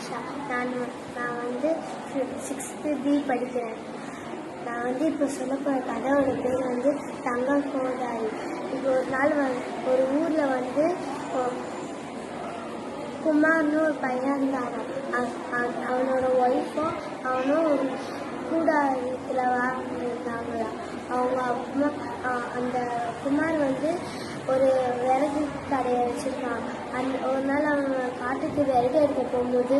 நிஷா நான் நான் வந்து சிக்ஸ்த்து பி படிக்கிறேன். நான் வந்து இப்போ சொல்ல போகிற கதையோட பேர் வந்து தங்க கோதாரி. இப்போ ஒரு நாள் வந்து ஒரு ஊரில் வந்து குமார்னு ஒரு பையன் இருந்தாராம் அவனோட ஒய்ஃபும் அவனும் ஒரு கூடாரத்தில் வாழ்ந்துருந்தாங்களாம். அவங்க அம்மா அந்த குமார் வந்து ஒரு விறகு கடையை வச்சுருக்கான் அந்த ஒரு நாள் அவன் காட்டுக்கு விறகு எடுக்க போகும்போது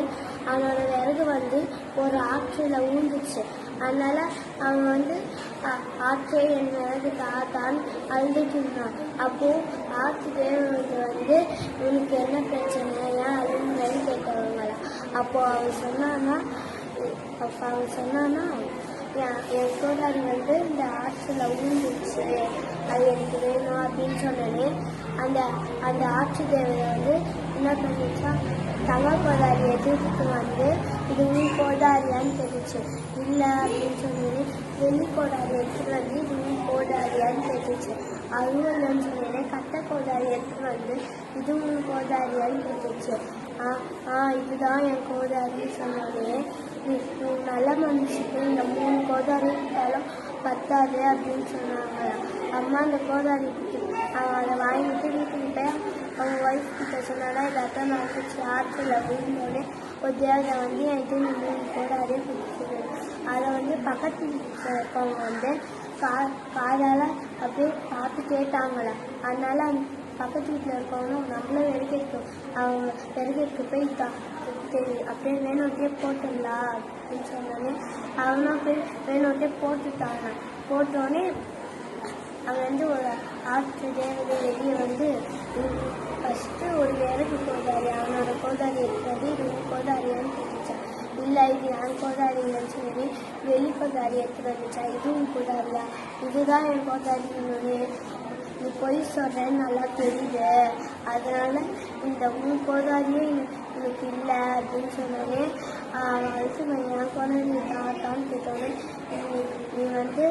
அவனோட விறகு வந்து ஒரு ஆற்றில் ஊந்துச்சு. அதனால் அவன் வந்து ஆற்றே என் விறகு தாத்தான் அழுதுட்டு இருந்தான். அப்போது ஆற்று தேவனுக்கு வந்து உனக்கு என்ன பிரச்சனை? ஏன் அழுகுறேன்னு கேட்டவங்களா அப்போது அவன் சொன்னான்னா அப்போ அவன் சொன்னான்னா என் என் வந்து இந்த ஆற்றில் ஊந்துச்சு. அது எனக்கு வேணும் அப்படின்னு சொன்னோடனே அந்த அந்த ஆற்று தேவையை வந்து என்ன பண்ணிச்சா தங்க கோதாரி எதிர்த்து வந்து இது உள் கோதாரியான்னு தெரிஞ்சு இல்லை அப்படின்னு சொன்னேன் வெள்ளி கோடாரி எடுத்துகிட்டு வந்து இது உள் கோதாரியான்னு தெரிஞ்சு அதுவும் இல்லைன்னு சொன்னேன் கட்ட கோதாரி எடுத்துகிட்டு வந்து இது கோதாரியான்னு கேட்டுச்சு ஆ ஆ இதுதான் என் கோதாரின்னு சொன்னோடனே நல்ல மனுஷனுக்கு இந்த மூணு கோதாரி இருந்தாலும் பத்தாது அப்படின்னு சொன்னாங்க. அம்மா அந்த கோதாரி அதை வாங்கிட்டு வீட்டுக்கு போய் அவங்க ஒய்ஃப் கிட்ட சொன்னானா இதாத்தான் நடந்துச்சு ஆற்றுல விழுந்தோடனே ஒரு தேவதை வந்து என் இந்த மூணு கோதாரி கொடுத்துரு அதை வந்து பக்கத்து வீட்டில் இருக்கவங்க வந்து கா காதால் அப்படியே பார்த்து கேட்டாங்களாம் அதனால் அந்த பக்கத்து வீட்டில் இருக்கவங்களும் நம்மளும் வெறுக்கேற்கும் அவங்க வெறுக்கேற்க போய் சரி அப்படியே வேணும்ட்டே போட்டுடலாம் அப்படின்னு சொன்னோடனே அவனும் போய் வேணும்ட்டே போட்டுட்டாங்க. போட்டோடனே அவன் வந்து ஒரு ஆற்று தேவதை வெளியே வந்து ஃபஸ்ட்டு ஒரு விறகு கோதாரி அவனோட கோதாரி இருக்கிறது இது உன் கோதாரியான்னு கேட்டுச்சான் இல்லை இது என் கோதாரி இல்லைன்னு சொல்லி வெளி கோதாரி எடுத்துட்டு வந்துச்சா இதுவும் கோதாரியா? இதுதான் என் கோதாரின்னு நீ பொய் சொல்கிறேன்னு நல்லா தெரியுது. அதனால் இந்த உன் கோதாரியும் எனக்கு இல்லை அப்படின்னு சொன்னோடனே அடுத்து நான் என் கோதாரி தாத்தான்னு கேட்டோடனே நீ நீ வந்து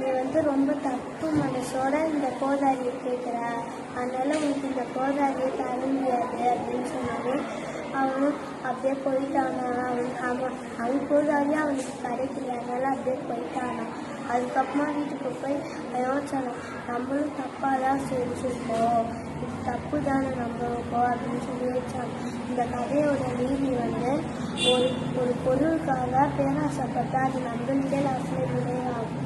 நீ வந்து ரொம்ப தப்பு மனசோட இந்த கோதாரியை கேட்குற அதனால் உனக்கு இந்த கோதாரியை தர முடியாது அப்படின்னு சொன்னாலே அவனும் அப்படியே போயிட்டானா அவன் அவன் அவன் கோதாரியும் அவனுக்கு கிடைக்கல. அதனால் அப்படியே போயிட்டானா அதுக்கப்புறமா வீட்டுக்கு போய் யோசனை நம்மளும் தப்பாக தான் செஞ்சுருக்கோம். இது தப்பு தானே நம்மளுக்கோ அப்படின்னு சொல்லி வச்சாங்க இந்த கதையோட நீதி வந்து ஒரு ஒரு பொருளுக்காக பேராசைப்பட்டா அது நம்மளுக்கே லாஸ்ட்ல விளையாகும்